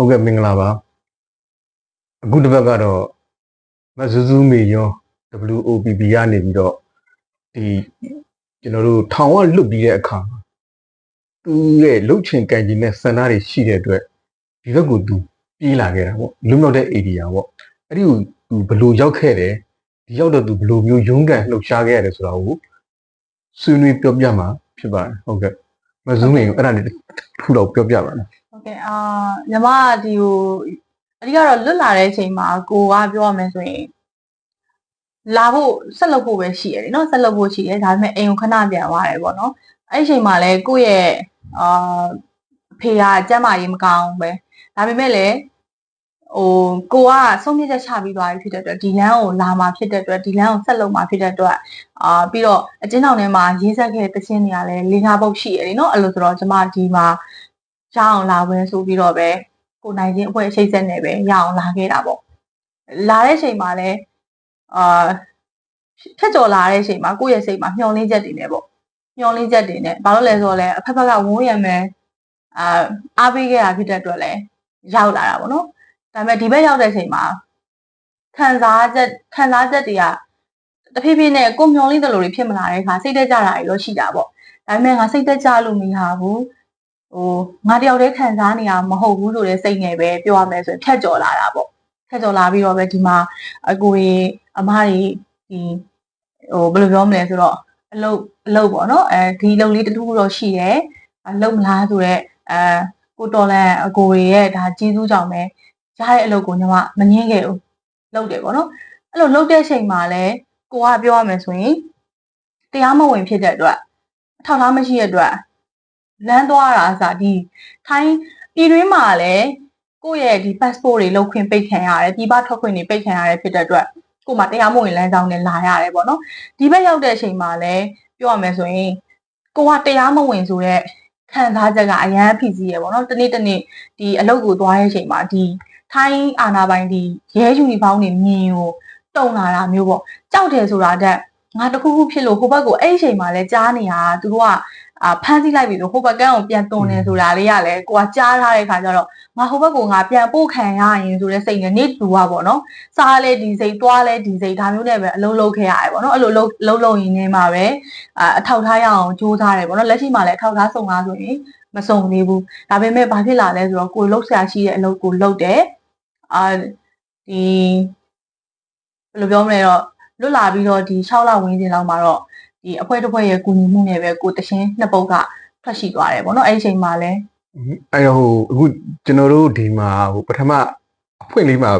ဟုတ်ကဲ့မင်္ဂလာပါအခုတစ်ပတ်ကတော့မဇူးဇူးမေယော WOPB ကနေပြီးတော့ဒီကျွန်တော်တို့ထောင်ကလွတ်ပြီးတဲ့အခါမှာသူရဲ့လှုပ်ချင်ကန်ချင်တဲ့စန္ဒတွေရှိတဲ့အတွက်ဒီဘက်ကိုသူပြေးလာခဲ့တာပေါ့လွတ်မြောက်တဲ့ area ပေါ့အဲ့ဒီကိုသူဘယ်လိုရောက်ခဲ့တယ်ဒီရောက်တော့သူဘယ်လိုမျိုးရုန်းကန်လှုပ်ရှားခဲ့ရတယ်ဆိုတာကိုဆွေးနွေးပြောပြမှာဖြစ်ပါတယ်ဟုတ်ကဲ့မဇူးမေယောအဲ့ဒါလေးတစ်ခုတော့ပြောပြပါမယ် ဟုတ်ကဲ့အာညီမကဒီဟိုအဓိကတော့လွတ်လာတဲ့အချိန်မှာကိုကပြောရမယ်ဆိုရင်လာဖို့ဆက်လုပ်ဖို့ပဲရှိရတယ်နော်ဆက်လုပ်ဖို့ရှိတယ်ဒါပေမဲ့အိမ်ကိုခဏပြန်သွားတယ်ပေါ့နော်အဲ့ဒီအချိန်မှာလဲကိုယ့်ရဲ့အာဖေကကျမကြီးမကောင်းပဲဒါပေမဲ့လည်းဟိုကိုကဆုံးဖြတ်ချက်ချပြီးသွားပြီဖြစ်တဲ့အတွက်ဒီလမ်းကိုလာမှာဖြစ်တဲ့အတွက်ဒီလမ်းကိုဆက်လုပ်မှာဖြစ်တဲ့အတွက်အာပြီးတော့အကျဉ်းထောင်ထဲမှာရေးဆက်ခဲ့တဲ့တခြင်းတွေကလည်းလေးငါးပုတ်ရှိရတယ်နော်အဲ့လိုဆိုတော့ကျမဒီမှာ ရအောင်လာဝင်ဆိုပြီးတော့ပဲကိုနိုင်ချင်းအဖွဲ့ရှိတ်ဆက်နေပဲရအောင်လာခဲ့တာပေါ့လာတဲ့ချိန်မှာလည်းအာထက်ကျော်လာတဲ့ချိန်မှာကိုယ့်ရဲ့စိတ်မှာမျောလင်းချက်တွေနဲ့ပေါ့မျောလင်းချက်တွေနဲ့ဘာလို့လဲဆိုတော့လဲအဖက်ဖက်ကဝန်းရံမယ်အာအားပေးခဲ့တာဖြစ်တဲ့အတွက်လည်းရောက်လာတာပေါ့နော်ဒါပေမဲ့ဒီဘက်ရောက်တဲ့ချိန်မှာခံစားချက်ခံစားချက်တွေကတဖြည်းဖြည်းနဲ့ကိုမျောလင်းတယ်လို့ဖြစ်မလာတဲ့အခါစိတ်တက်ကြတာတွေတော့ရှိတာပေါ့ဒါပေမဲ့ငါစိတ်တက်ကြလို့မရဘူး ဟိုငါတယောက်တည်းခံစားနေရမဟုတ်ဘူးဆိုတဲ့စိတ်နဲ့ပဲပြောရမယ်ဆိုရင်ဖြတ်ကျော်လာတာပေါ့ဖြတ်ကျော်လာပြီးတော့ပဲဒီမှာအကိုကြီးအမကြီးဒီဟိုဘယ်လိုပြောမလဲဆိုတော့အလုတ်အလုတ်ပေါ့နော်အဲဒီအလုတ်လေးတစ်ခုတော့ရှိတယ်အလုတ်မလားဆိုတော့အဲကိုတော်လန်အကိုကြီးရဲ့ဒါကျေးဇူးကြောင့်ပဲရတဲ့အလုတ်ကိုညီမမငင်းခဲ့ဘူးလုတ်တယ်ပေါ့နော်အဲ့လိုလုတ်တဲ့ချိန်မှာလဲကိုကပြောရမယ်ဆိုရင်တရားမဝင်ဖြစ်တဲ့အတွက်အထောက်အထားမရှိတဲ့အတွက် လမ်းသွားတာအစားဒီထိုင်းပြည်တွင်းမှာလည်းကိုယ့်ရဲ့ဒီ passport တွေလောက်ခွင့်ပိတ်ခံရတယ်ပြည်ပထွက်ခွင့်တွေပိတ်ခံရတယ်ဖြစ်တဲ့အတွက်ကိုယ်မှတရားမဝင်လမ်းကြောင်းနဲ့လာရတယ်ပေါ့နော်ဒီဘက်ရောက်တဲ့အချိန်မှာလည်းပြောရမယ်ဆိုရင်ကိုကတရားမဝင်ဆိုတော့ခံစားချက်ကအရန်ဖိစီးရပေါ့နော်တနေ့တနေ့ဒီအလုပ်ကိုသွားတဲ့အချိန်မှာဒီထိုင်းအာနာပိုင်ဒီရဲယူနီဖောင်းတွေမြင်ကိုတုံလာတာမျိုးပေါ့ကြောက်တယ်ဆိုတာတက်ငါတခုခုဖြစ်လို့ဟိုဘက်ကိုအဲ့ဒီအချိန်မှာလဲကြားနေတာသူတို့က အာဖမ်းဆီးလိုက်ပြီဆိုဟိုဘက်ကန်းကိုပြန်သွန်နေဆိုတာလေးကလည်းကိုကကြားထားတဲ့ခါကျတော့ငါဟိုဘက်ကိုငါပြန်ပို့ခံရရင်ဆိုတဲ့စိတ်နဲ့နေတူပါပေါ့နော်စားလဲဒီစိတ်သွားလဲဒီစိတ်ဒါမျိုးနဲ့ပဲအလုံးလုံးခဲ့ရတယ်ပေါ့နော်အဲ့လိုလုံးလုံးလုံးရင်နေမှာပဲအာအထောက်ထားရအောင်ကြိုးစားတယ်ပေါ့နော်လက်ရှိမှာလည်းအထောက်ထားစုံလားဆိုရင်မစုံသေးဘူးဒါပေမဲ့ဘာဖြစ်လာလဲဆိုတော့ကိုလှုပ်ရှားရှိတဲ့အလုပ်ကိုလှုပ်တယ်အာဒီဘယ်လိုပြောမလဲတော့လွတ်လာပြီးတော့ဒီ6လဝန်းကျင်လောက်မှာတော့ ဒီအဖွဲတစ်ဖွဲရဲ့ကူညီမှုနဲ့ပဲကိုတရှင်းနှစ်ပုတ်ကထွက်ရှိသွားတယ်ပေါ့နော်အဲ့ဒီအချိန်မှာလည်းအဲ့တော့ဟိုအခုကျွန်တော်တို့ဒီမှာဟိုပထမအဖွင့်လေးမှာ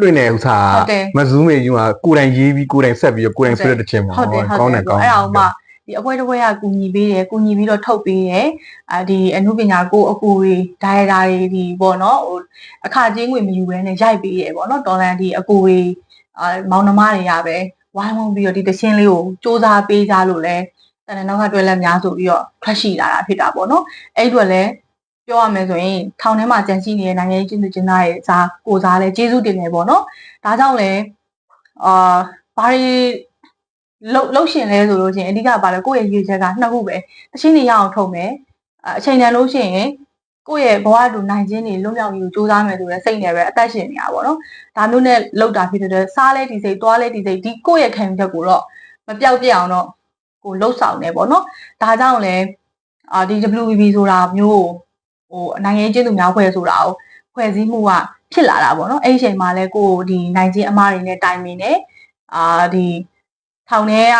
လွှင့်နေဥစားဟုတ်တယ်မဇူးမေကြီးကကိုယ်တိုင်ရေးပြီးကိုယ်တိုင်ဆက်ပြီးတော့ကိုယ်တိုင်ဆွဲတဲ့တစ်ချင်းပါဟုတ်တယ်ဟုတ်ကောင်းတတယ်ယ်ကောင်းအဲ့ဒါအောင်မှဒီအဖွဲတစ်ဖွဲကကူညီပေးတယ်ကူညီပြီးတော့ထုတ်ပေးတယ်အာဒီအမှုပညာကိုအကူတွေဒါရိုက်တာတွေဒီပေါ့နော်ဟိုအခကျင်းငွေမယူဘဲနဲ့ရိုက်ပေးတယ်ပေါ့နော်တော်လန်ဒီအကူတွေအာမောင်နှမတွေကပဲ ဝိုင်းဝန်းပြီးတော့ဒီတရှင်းလေးကိုစူးစမ်းပေးကြလို့လဲတန်တဲ့နောက်ကတွဲလက်များဆိုပြီးတော့ထွက်ရှိလာတာဖြစ်တာပေါ့နော်အဲ့ဒီတော့လဲပြောရမယ်ဆိုရင်ထောင်ထဲမှာကြံရှိနေတဲ့နိုင်ငံရေးကျင်းသူကျင်းသားရဲ့ဇာကိုစားလဲကျေးဇူးတင်တယ်ပေါ့နော်ဒါကြောင့်လဲအာဘာတွေလှုပ်လှုပ်ရှင်လဲဆိုလို့ချင်းအဓိကပါလဲကိုယ့်ရဲ့ရည်ချက်ကနှစ်ခုပဲတချင်းနေရအောင်ထုံမယ်အချိန်တန်လို့ရှိရင် ကိုယ့်ရဲ့ဘဝတူနိုင်ခြင်းတွေလွတ်မြောက်ရေးကိုစူးစမ်းမယ်ဆိုတဲ့စိတ်နဲ့ပဲအသက်ရှင်နေတာပေါ့နော်ဒါမျိုးနဲ့လှုပ်တာဖြစ်တဲ့စားလဲဒီစိတ်သွားလဲဒီစိတ်ဒီကိုယ့်ရဲ့ခံယူချက်ကိုတော့မပြောက်ပြအောင်တော့ကိုလှုပ်ဆောင်နေပေါ့နော်ဒါကြောင့်လဲအာဒီ WBB ဆိုတာမျိုးဟိုနိုင်ငံရေးကျင်းသူများဖွဲ့ဆိုတာကိုဖွဲ့စည်းမှုကဖြစ်လာတာပေါ့နော်အဲ့ဒီအချိန်မှာလဲကိုဒီနိုင်ချင်းအမားတွေနဲ့တိုင်ပင်နေအာဒီထောင်ထဲက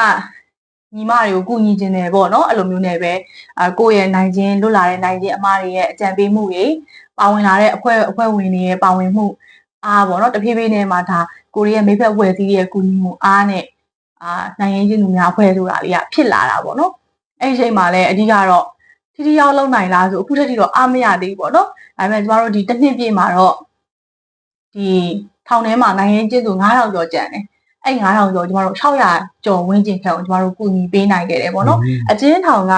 ညီမတွေကိုကူညီခြင်းတယ်ပေါ့နော်အဲ့လိုမျိုးနဲ့ပဲအာကိုယ့်ရဲ့နိုင်ခြင်းလွတ်လာတဲ့နိုင်ခြင်းအမားတွေရဲ့အကြံပေးမှုတွေပါဝင်လာတဲ့အဖွဲ့အဖွဲ့ဝင်တွေရဲ့ပါဝင်မှုအားပေါ့နော်တဖြည်းဖြည်းနဲ့မှဒါကိုရီးယားမိဖက်ဝယ်စည်းရဲ့ကူညီမှုအားနဲ့အာနိုင်ငံချင်းသူများအဖွဲ့ဆိုတာလေးကဖြစ်လာတာပေါ့နော်အဲ့ဒီအချိန်မှာလည်းအဓိကတော့ထိထိရောက်လုံနိုင်လားဆိုအခုထက်ထိတော့အားမရသေးဘူးပေါ့နော်ဒါပေမဲ့ကျမတို့ဒီတစ်နှစ်ပြည့်မှာတော့ဒီထောင်ထဲမှာနိုင်ငံချင်းသူ9000ကျော်ကျန်တယ် အဲ့9000ကျော်ကျမတို့600ကျော်ဝန်းကျင်ခန့်ကိုကျမတို့ကူညီပေးနိုင်ခဲ့တယ်ပေါ့နော်အကျဉ်းထောင်က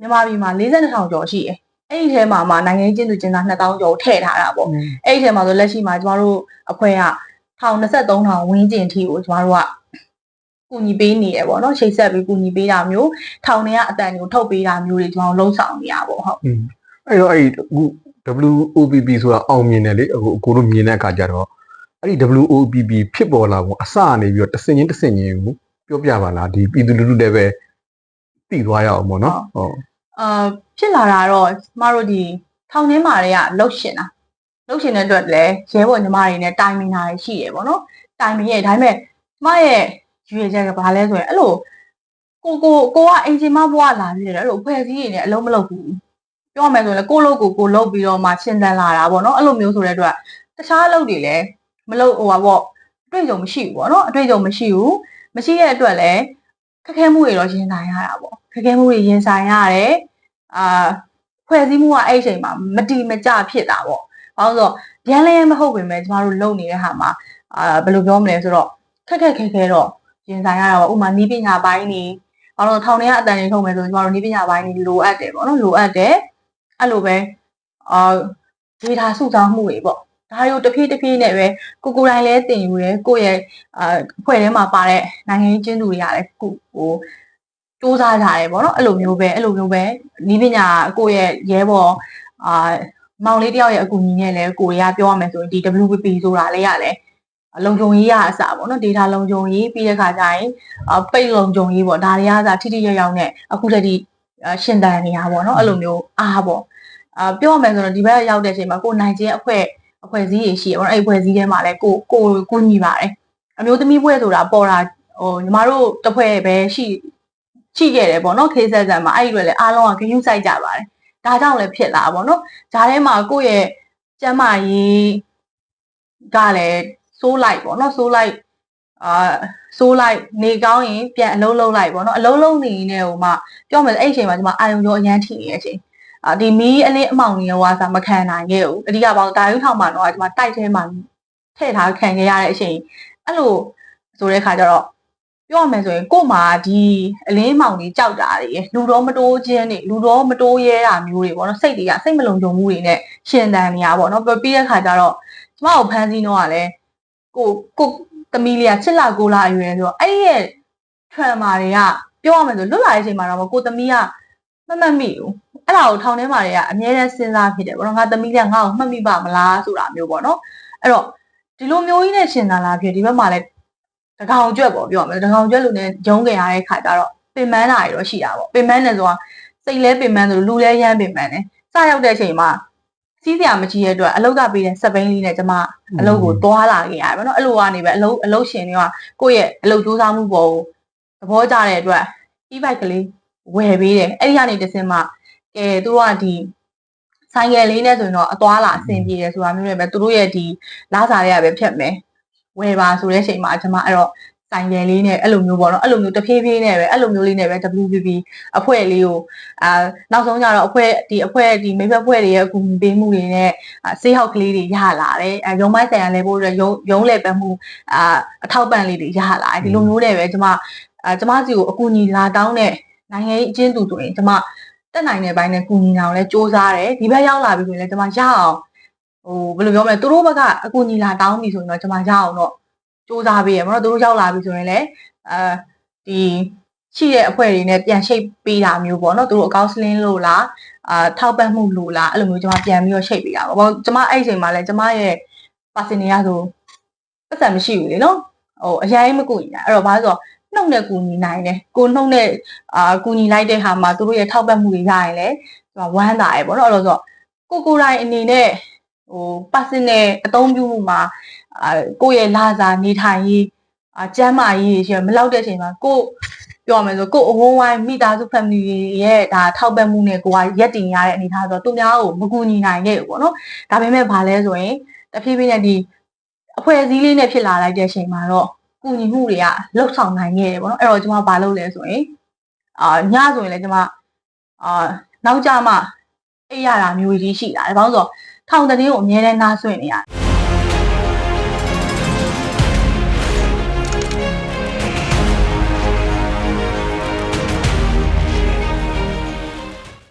မြန်မာပြည်မှာ42,000ကျော်ရှိတယ်အဲ့ဒီထဲမှာမှနိုင်ငံရေးကျင်းသူကျင်းသား2000ကျော်ထည့်ထားတာပေါ့အဲ့ဒီထဲမှာဆိုလက်ရှိမှာကျမတို့အဖွဲ့က1023,000ဝန်းကျင်ထိကိုကျမတို့ကကူညီပေးနေရပေါ့နော်ရှိတ်ဆက်ပြီးကူညီပေးတာမျိုးထောင်ထဲကအတန်တွေကိုထုတ်ပေးတာမျိုးတွေကျမတို့လှုံ့ဆော်နေရပေါ့ဟုတ်အဲ့တော့အဲ့ဒီအခု WOPP ဆိုတာအောင်မြင်တယ်လေအခုအကိုတို့မြင်တဲ့အခါကျတော့ အဲ့ဒီ WOPP ဖြစ်ပေါ်လာပုံအစကနေပြီးတော့တစ်စင်ချင်းတစ်စင်ချင်းကိုပြောပြပါလားဒီပြည်သူလူထုတွေပဲသိသွားရအောင်ပေါ့နော်ဟုတ်အာဖြစ်လာတာတော့ကျမတို့ဒီထောင်ထဲမှာတွေကလှုပ်ရှင်တာလှုပ်ရှင်တဲ့အတွက်လည်းရဲဘော်ညီမတွေနဲ့တိုင်မင်တာတွေရှိတယ်ပေါ့နော်တိုင်မင်ရဲ့ဒါပေမဲ့ကျမရဲ့ရွေချက်ကဘာလဲဆိုရင်အဲ့လိုကိုကိုကိုကအင်ဂျင်မဘွားလာပြီးတယ်အဲ့လိုဖွဲ့စည်းရည်နဲ့အလုံးမလုပ်ဘူးပြောမယ်ဆိုရင်လည်းကိုလုပ်ကိုကိုလုပ်ပြီးတော့မှရှင်းတန်းလာတာပေါ့နော်အဲ့လိုမျိုးဆိုတဲ့အတွက်တခြားအလုပ်တွေလည်း မလုပ်ဟိုပါပေါ့အတွေ့အကြုံမရှိဘူးပေါ့နော်အတွေ့အကြုံမရှိဘူးမရှိတဲ့အတွက်လည်းခက်ခဲမှုတွေတော့ရင်ဆိုင်ရတာပေါ့ခက်ခဲမှုတွေရင်ဆိုင်ရတယ်အာဖွဲ့စည်းမှုကအဲ့ဒီအချိန်မှာမတီမကြဖြစ်တာပေါ့။ဘာလို့လဲဆိုတော့ဗျမ်းလဲမဟုတ်ပေမဲ့ကျမတို့လုံနေတဲ့ဟာမှာအာဘယ်လိုပြောမလဲဆိုတော့ခက်ခက်ခဲခဲတော့ရင်ဆိုင်ရတာပေါ့။ဥပမာနီးပညာပိုင်းနေဘာလို့လဲထောင်ထဲကအတန်တွေထုတ်မယ်ဆိုရင်ကျမတို့နီးပညာပိုင်းနေလိုအပ်တယ်ပေါ့နော်လိုအပ်တယ်။အဲ့လိုပဲအာ data စုဆောင်းမှုတွေပေါ့။ ဒါတွေကိုတစ်ဖြည်းတစ်ဖြည်းနဲ့ပဲကိုကိုယ်တိုင်လဲတင်ယူတယ်ကိုယ့်ရဲ့အာအဖွဲ့ထဲမှာပါတဲ့နိုင်ငံရေးကျင်းသူတွေကလည်းကိုဟိုစူးစမ်းကြတယ်ပေါ့နော်အဲ့လိုမျိုးပဲအဲ့လိုမျိုးပဲနီးပညာကိုယ့်ရဲ့ရဲဘော်အာမောင်လေးတယောက်ရဲ့အကူအညီနဲ့လည်းကိုရီးယားပြောရမယ်ဆိုရင်ဒီ WPP ဆိုတာလေးရတယ်လုံခြုံရေးရအစပေါ့နော် data လုံခြုံရေးပြီးတဲ့ခါကျရင်အပိတ်လုံခြုံရေးပေါ့ဒါတွေကအစထိထိရောက်ရောက်နဲ့အခုတည်းကရှင်တန်နေရပါပေါ့နော်အဲ့လိုမျိုးအားပေါ့အာပြောရမယ်ဆိုတော့ဒီဘက်ရောက်တဲ့အချိန်မှာကိုနိုင်ချင်းအဖွဲ့ အဖွဲ့အစည်းတွေရှိရပေါ့နော်အဲ့အဖွဲ့အစည်းထဲမှာလည်းကိုကိုကိုညီပါတယ်အမျိုးသမီးဘွဲဆိုတာပေါ်တာဟိုညီမတို့တစ်ဖွဲ့ပဲရှိရှိခဲ့တယ်ပေါ့နော်ခေးဆက်ဆန်မှာအဲ့ဒီတွေလည်းအားလုံးကဂရုစိုက်ကြပါတယ်ဒါကြောင့်လည်းဖြစ်လာပေါ့နော်ဂျားထဲမှာကိုယ့်ရဲ့ကျမ်းမာရေးကလည်းစိုးလိုက်ပေါ့နော်စိုးလိုက်အာစိုးလိုက်နေကောင်းရင်ပြန်အလုံးလုံးလိုက်ပေါ့နော်အလုံးလုံးနေနေဟိုမှပြောမယ်အဲ့ဒီအချိန်မှာကျွန်မအာယုံကြောအရန်ထိနေတဲ့အချိန် အာဒီမီးအလင်းအမောင်ကြီးရဲ့ဝါစာမခံနိုင်ခဲ့ဘူးအဓိကပေါ့ဒါရုထောင်မှာတော့ကျွန်မတိုက်ထဲမှာထည့်ထားခံခဲ့ရတဲ့အချိန်အဲ့လိုဆိုတဲ့ခါကျတော့ပြောရမယ်ဆိုရင်ကို့မှာဒီအလင်းမောင်ကြီးကြောက်တာတွေလူတော်မတိုးခြင်းတွေလူတော်မတိုးရဲတာမျိုးတွေပေါ့နော်စိတ်တွေကစိတ်မလုံခြုံမှုတွေနဲ့ရှင်တန်နေရပေါ့နော်ပြီးတဲ့ခါကျတော့ကျမကိုဖမ်းဆီးတော့ကလည်းကိုကိုသမီးလေးကချစ်လာကိုလာအရွယ်ဆိုတော့အဲ့ဒီရဲ့ trauma တွေကပြောရမယ်ဆိုလွတ်လာတဲ့အချိန်မှာတော့ကိုသမီးကမမှတ်မိဘူး အဲ့ဒါကိုထောင်ထဲမှာတွေကအမြဲတမ်းစဉ်းစားဖြစ်တယ်ပေါ့နော်ငါသမီးကငါ့ကိုမှတ်မိပါမလားဆိုတာမျိုးပေါ့နော်အဲ့တော့ဒီလိုမျိုးကြီးနဲ့ရှင်တန်လာဖြစ်ဒီဘက်မှာလည်းတကောင်ကျွက်ပေါ့ပြောရမယ်တကောင်ကျွက်လူနဲ့ဂျုံကြရတဲ့ခါကျတော့ပင်မန်းတာတွေတော့ရှိတာပေါ့ပင်မန်းတယ်ဆိုတာစိတ်လဲပင်မန်းတယ်လူလဲရမ်းပင်မန်းတယ်စရောက်တဲ့အချိန်မှာစီးစရာမကြီးတဲ့အတွက်အလုတ်ကပေးတဲ့စက်ဘိန်းလေးနဲ့ကျမအလုတ်ကိုသွားလာခဲ့ရတယ်ပေါ့နော်အဲ့လိုကနေပဲအလုတ်အလုတ်ရှင်တွေကကိုယ့်ရဲ့အလုတ်စူးစမ်းမှုပေါ်ကိုသဘောကျတဲ့အတွက် e-bike ကလေးဝယ်ပေးတယ်အဲ့ဒီကနေတစ်စင်းမှ ကဲသူတို့ကဒီဆိုင်ကယ်လေးနဲ့ဆိုရင်တော့အသွားလာအဆင်ပြေတယ်ဆိုတာမျိုးနဲ့ပဲသူတို့ရဲ့ဒီလာစာတွေကပဲဖြတ်မယ်ဝယ်ပါဆိုတဲ့အချိန်မှာကျွန်မအဲ့တော့ဆိုင်ကယ်လေးနဲ့အဲ့လိုမျိုးပေါ့နော်အဲ့လိုမျိုးတဖြည်းဖြည်းနဲ့ပဲအဲ့လိုမျိုးလေးနဲ့ပဲ WPP အဖွဲ့လေးကိုအာနောက်ဆုံးကျတော့အဖွဲ့ဒီအဖွဲ့ဒီမိဘအဖွဲ့တွေရဲ့အကူအညီပေးမှုတွေနဲ့ဆေးဟောက်ကလေးတွေရလာတယ်အဲရုံမိုင်းဆိုင်ရလဲဖို့အတွက်ရုံရုံးလဲပတ်မှုအာအထောက်ပံ့လေးတွေရလာတယ်ဒီလိုမျိုးနဲ့ပဲကျွန်မအာကျွန်မစီကိုအကူအညီလာတောင်းတဲ့နိုင်ငံရေးအချင်းသူဆိုရင်ကျွန်မ တက်နိုင်တဲ့ဘိုင်းနဲ့ကူညီအောင်လဲစ조사တယ်ဒီဘက်ရောက်လာပြီဆိုရင်လည်းကျွန်မရအောင်ဟိုဘယ်လိုပြောမလဲသူတို့ဘက်ကအကူအညီလာတောင်းပြီဆိုရင်တော့ကျွန်မရအောင်တော့စူးစမ်းပေးရမှာတော့သူတို့ရောက်လာပြီဆိုရင်လည်းအဲဒီရှိတဲ့အဖွဲ့တွေနဲ့ပြန်ရှိတ်ပေးတာမျိုးပေါ့နော်သူတို့အကောင့်စလင်းလို့လားအာထောက်ပံ့မှုလို့လားအဲ့လိုမျိုးကျွန်မပြန်ပြီးတော့ရှိတ်ပေးတာပေါ့ကျွန်မအဲ့ဒီအချိန်မှာလည်းကျွန်မရဲ့ person တွေကဆိုပတ်စံမရှိဘူးလေနော်ဟိုအရင်မကူညီတာအဲ့တော့ဘာလို့ဆိုတော့ နှုတ်နဲ့ကူညီနိုင်တယ်ကိုနှုတ်နဲ့အာကူညီလိုက်တဲ့ဟာမှာသူတို့ရဲ့ထောက်ပံ့မှုတွေရရင်လည်းကျွန်မဝမ်းသာရယ်ပေါ့နော်အဲ့လိုဆိုတော့ကိုကိုယ်တိုင်အနေနဲ့ဟို personal အသုံးပြုမှုမှာအာကိုယ့်ရဲ့လာစာနေထိုင်ရေးအာကျမ်းမာရေးရှင်မလောက်တဲ့အချိန်မှာကိုပြောရမယ်ဆိုကိုအဝန်းဝိုင်းမိသားစု family ရဲ့ဒါထောက်ပံ့မှုနဲ့ကိုကရက်တင်ရတဲ့အနေအထားဆိုတော့သူများကိုမကူညီနိုင်ခဲ့ဘူးပေါ့နော်ဒါပေမဲ့ဘာလဲဆိုရင်တဖြည်းဖြည်းနဲ့ဒီအဖွဲ့အစည်းလေးနဲ့ဖြစ်လာလိုက်တဲ့အချိန်မှာတော့ ကူညီမှုတွေကလှုပ်ဆောင်နိုင်ခဲ့တယ်ပေါ့နော်အဲ့တော့ကျွန်မဘာလုပ်လဲဆိုရင်အာညဆိုရင်လည်းကျွန်မအာနောက်ကြမှအိပ်ရတာမျိုးကြီးရှိတာဒါဘာလို့ဆိုတော့ထောင်တည်းကိုအများနဲ့နားဆွင့်နေရတယ်